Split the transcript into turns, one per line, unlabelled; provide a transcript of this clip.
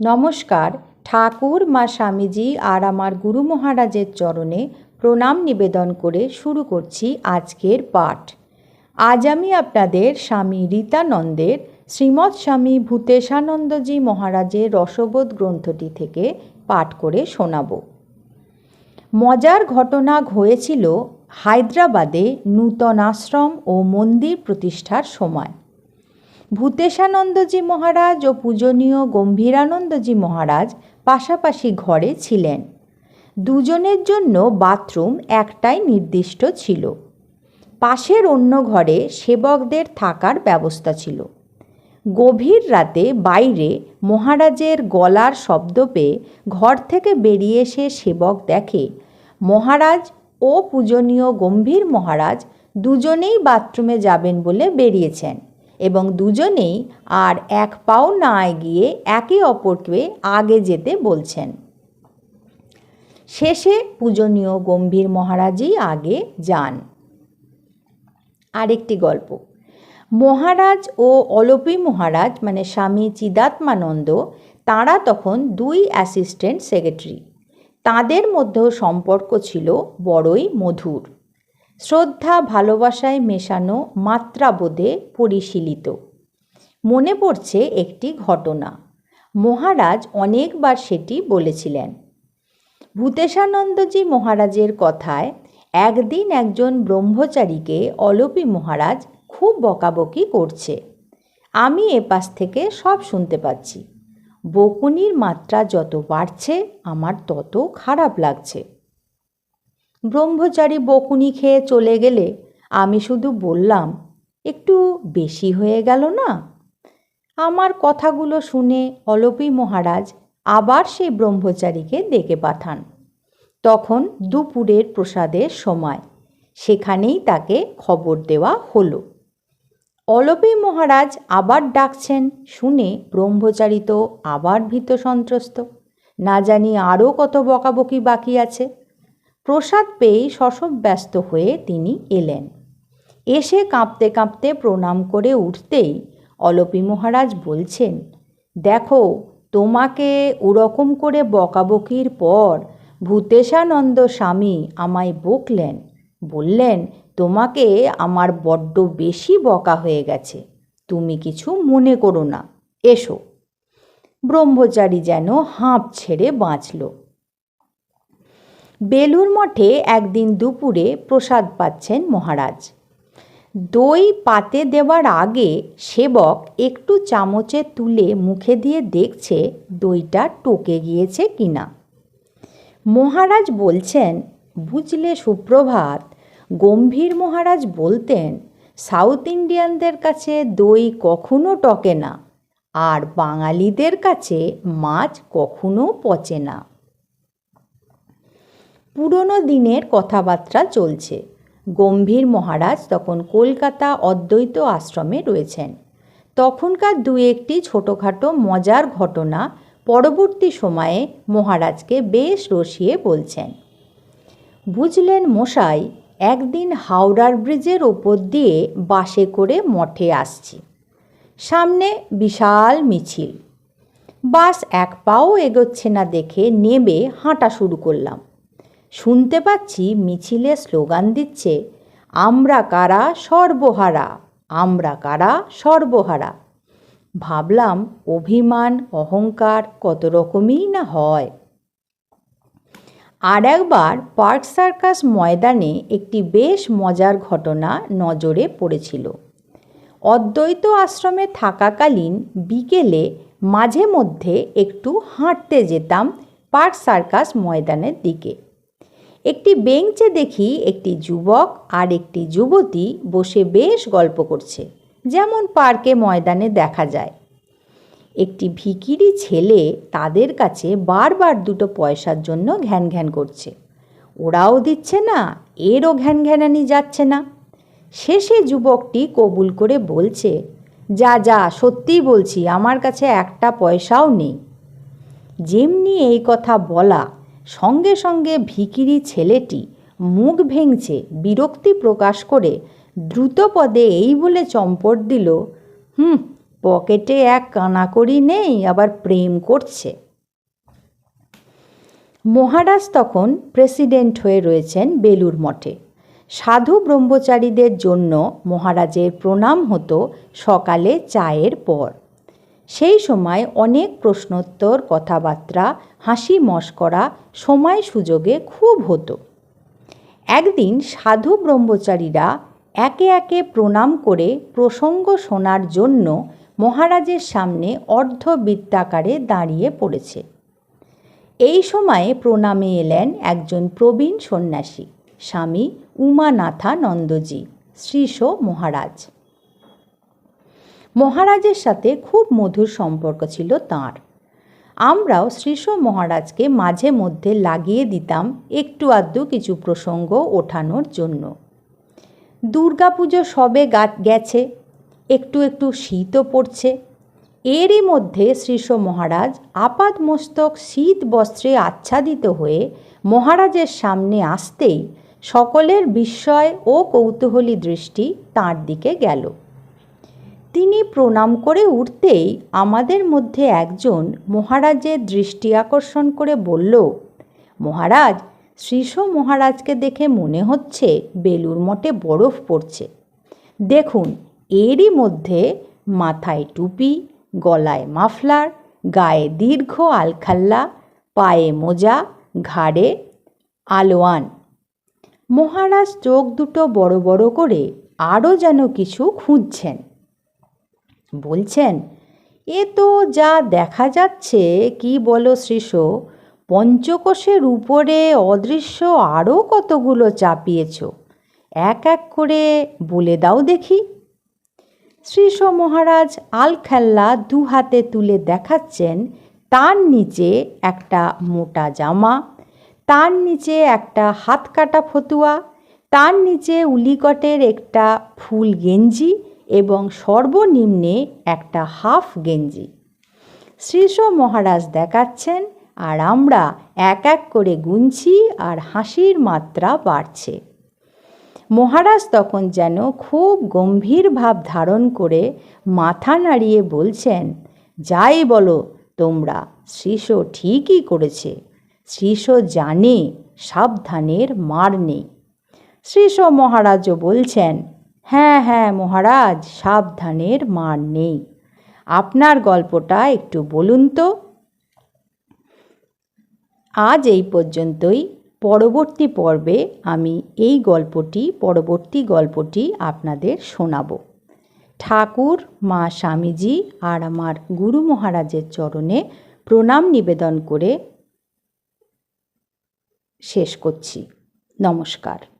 নমস্কার, ঠাকুর মা স্বামীজি আর আমার গুরু মহারাজের চরণে প্রণাম নিবেদন করে শুরু করছি আজকের পাঠ। আজ আমি আপনাদের স্বামী রীতানন্দের শ্রীমৎ স্বামী ভূতেশানন্দজি মহারাজের রসবোধ গ্রন্থটি থেকে পাঠ করে শোনাব। মজার ঘটনা হয়েছিল হায়দ্রাবাদে নূতন আশ্রম ও মন্দির প্রতিষ্ঠার সময়। ভূতেশানন্দজি মহারাজ ও পূজনীয় গম্ভীরানন্দজি মহারাজ পাশাপাশি ঘরে ছিলেন। দুজনের জন্য বাথরুম একটাই নির্দিষ্ট ছিল। পাশের অন্য ঘরে সেবকদের থাকার ব্যবস্থা ছিল। গভীর রাতে বাইরে মহারাজের গলার শব্দ পেয়ে ঘর থেকে বেরিয়ে এসে সেবক দেখে, মহারাজ ও পূজনীয় গম্ভীর মহারাজ দুজনেই বাথরুমে যাবেন বলে বেরিয়েছেন। এবং দুজনেই আর এক পাও না এগিয়ে একে অপরকে আগে যেতে বলছেন। শেষে পূজনীয় গম্ভীর মহারাজই আগে যান। আরেকটি গল্প। মহারাজ ও অলপী মহারাজ মানে স্বামী চিদাত্মানন্দ, তাঁরা তখন দুই অ্যাসিস্ট্যান্ট সেক্রেটারি। তাঁদের মধ্যেও সম্পর্ক ছিল বড়ই মধুর। শ্রদ্ধা ভালোবাসায় মেশানো মাত্রাবোধে পরিশীলিত। মনে পড়ছে একটি ঘটনা। মহারাজ অনেকবার সেটি বলেছিলেন। ভূতেশানন্দজি মহারাজের কথায় একদিন একজন ব্রহ্মচারীকে অলপী মহারাজ খুব বকাবকি করছে। আমি এপাশ থেকে সব শুনতে পাচ্ছি। বকুনির মাত্রা যত বাড়ছে, আমার তত খারাপ লাগছে। ব্রহ্মচারী বকুনি খেয়ে চলে গেলে আমি শুধু বললাম, একটু বেশি হয়ে গেল না? আমার কথাগুলো শুনে অলপী মহারাজ আবার সেই ব্রহ্মচারীকে ডেকে পাঠান। তখন দুপুরের প্রসাদের সময় সেখানেই তাকে খবর দেওয়া হলো। অলপী মহারাজ আবার ডাকছেন, শুনে ব্রহ্মচারী তো আবার ভীত সন্ত্রস্ত না জানি আরও কত বকাবকি বাকি আছে। প্রসাদ পেয়েই শশব ব্যস্ত হয়ে তিনি এলেন। এসে কাঁপতে কাঁপতে প্রণাম করে উঠতেই অলপী মহারাজ বলছেন, দেখো, তোমাকে ওরকম করে বকাবকির পর ভূতেশানন্দ স্বামী আমায় বকলেন। বললেন, তোমাকে আমার বড্ড বেশি বকা হয়ে গেছে, তুমি কিছু মনে করো না। এসো। ব্রহ্মচারী যেন হাঁপ ছেড়ে বাঁচল। বেলুর মঠে একদিন দুপুরে প্রসাদ পাচ্ছেন মহারাজ। দই পাতে দেওয়ার আগে সেবক একটু চামচে তুলে মুখে দিয়ে দেখছে দইটা টোকে গিয়েছে কিনা। মহারাজ বলছেন, বুঝলে সুপ্রভাত, গম্ভীর মহারাজ বলতেন, সাউথ ইন্ডিয়ানদের কাছে দই কখনো টকে না, আর বাঙালিদের কাছে মাছ কখনো পচে না। পুরনো দিনের কথাবার্তা চলছে। গম্ভীর মহারাজ তখন কলকাতা অদ্বৈত আশ্রমে রয়েছেন। তখনকার দু একটি ছোটোখাটো মজার ঘটনা পরবর্তী সময়ে মহারাজকে বেশ রসিয়ে বলছেন। বুঝলেন মশাই, একদিন হাওড়ার ব্রিজের ওপর দিয়ে বাসে করে মঠে আসছি। সামনে বিশাল মিছিল। বাস এক পাও এগোচ্ছে না দেখে নেবে হাঁটা শুরু করলাম। শুনতে পাচ্ছি মিছিলে স্লোগান দিচ্ছে, আমরা কারা সর্বহারা, আমরা কারা সর্বহারা? ভাবলাম অভিমান, অহংকার কত রকমই না হয়। আর একবার পার্ক সার্কাস ময়দানে একটি বেশ মজার ঘটনা নজরে পড়েছিল। অদ্বৈত আশ্রমে থাকাকালীন বিকেলে মাঝে মধ্যে একটু হাঁটতে যেতাম পার্ক সার্কাস ময়দানের দিকে। একটি বেঞ্চে দেখি একটি যুবক আর একটি যুবতী বসে বেশ গল্প করছে। যেমন পার্কে ময়দানে দেখা যায়। একটি ভিকিরি ছেলে তাদের কাছে বারবার দুটো পয়সার জন্য ঘ্যান ঘ্যান করছে। ওরাও দিচ্ছে না, এরও ঘ্যান ঘ্যানানি যাচ্ছে না। শেষে যুবকটি কবুল করে বলছে, যা যা, সত্যিই বলছি, আমার কাছে একটা পয়সাও নেই। যেমনি এই কথা বলা সঙ্গে সঙ্গে ভিকিরি ছেলেটি মুখ ভেঙছে বিরক্তি প্রকাশ করে দ্রুত পদে এই বলে চম্পট দিল, হুম, পকেটে এক কানাকড়ি নেই, আবার প্রেম করছে। মহারাজ তখন প্রেসিডেন্ট হয়ে রয়েছেন বেলুর মঠে। সাধু ব্রহ্মচারীদের জন্য মহারাজের প্রণাম হতো সকালে চায়ের পর। সেই সময় অনেক প্রশ্নোত্তর, কথাবার্তা, হাসি মস্করা সময় সুযোগে খুব হতো। একদিন সাধু ব্রহ্মচারীরা একে একে প্রণাম করে প্রসঙ্গ শোনার জন্য মহারাজের সামনে অর্ধবৃত্তাকারে দাঁড়িয়ে পড়েছে। এই সময়ে প্রণামে এলেন একজন প্রবীণ সন্ন্যাসী, স্বামী উমানাথা নন্দজি শ্রীশ মহারাজ। মহারাজের সাথে খুব মধুর সম্পর্ক ছিল তাঁর। আমরাও শ্রীশ মহারাজকে মাঝে মধ্যে লাগিয়ে দিতাম একটু আধটু কিছু প্রসঙ্গ ওঠানোর জন্য। দুর্গাপুজো সবে গেছে, একটু একটু শীতও পড়ছে। এরই মধ্যে শ্রীশ মহারাজ আপাদ মস্তক শীত বস্ত্রে আচ্ছাদিত হয়ে মহারাজের সামনে আসতেই সকলের বিস্ময় ও কৌতূহলী দৃষ্টি তাঁর দিকে গেল। তিনি প্রণাম করে উঠতেই আমাদের মধ্যে একজন মহারাজের দৃষ্টি আকর্ষণ করে বলল, মহারাজ, শ্রীশ মহারাজকে দেখে মনে হচ্ছে বেলুর মঠে বরফ পড়ছে। দেখুন, এরই মধ্যে মাথায় টুপি, গলায় মাফলার, গায়ে দীর্ঘ আলখাল্লা, পায়ে মোজা, ঘাড়ে আলোয়ান। মহারাজ চোখ দুটো বড় বড় করে আরও যেন কিছু খুঁজছেন। বলছেন, এ তো যা দেখা যাচ্ছে, কি বলো শ্রীষ পঞ্চকোষের উপরে অদৃশ্য আরও কতগুলো চাপিয়েছ, এক এক করে বলে দাও দেখি। শ্রীশ মহারাজ আলখেল্লা দু হাতে তুলে দেখাচ্ছেন, তার নিচে একটা মোটা জামা, তার নিচে একটা হাত কাটা ফতুয়া, তার নিচে উলিকটের একটা ফুল গেঞ্জি এবং সর্বনিম্নে একটা হাফ গেঞ্জি। শ্রীশ মহারাজ দেখাচ্ছেন আর আমরা এক এক করে গুনছি আর হাসির মাত্রা বাড়ছে। মহারাজ তখন যেন খুব গম্ভীর ভাব ধারণ করে মাথা নাড়িয়ে বলছেন, যাই বলো, তোমরা, শ্রীশ ঠিকই করেছে। শ্রীশ জানে সাবধানের মার নেই। শ্রীশ মহারাজও বলছেন হ্যাঁ হ্যাঁ মহারাজ, সাবধানের মার নেই। আপনার গল্পটা একটু বলুন তো। আজ এই পর্যন্তই। পরবর্তী পর্বে আমি এই গল্পটি, পরবর্তী গল্পটি আপনাদের শোনাব। ঠাকুর, মা স্বামীজি আর আমার গুরু মহারাজের চরণে প্রণাম নিবেদন করে শেষ করছি। নমস্কার।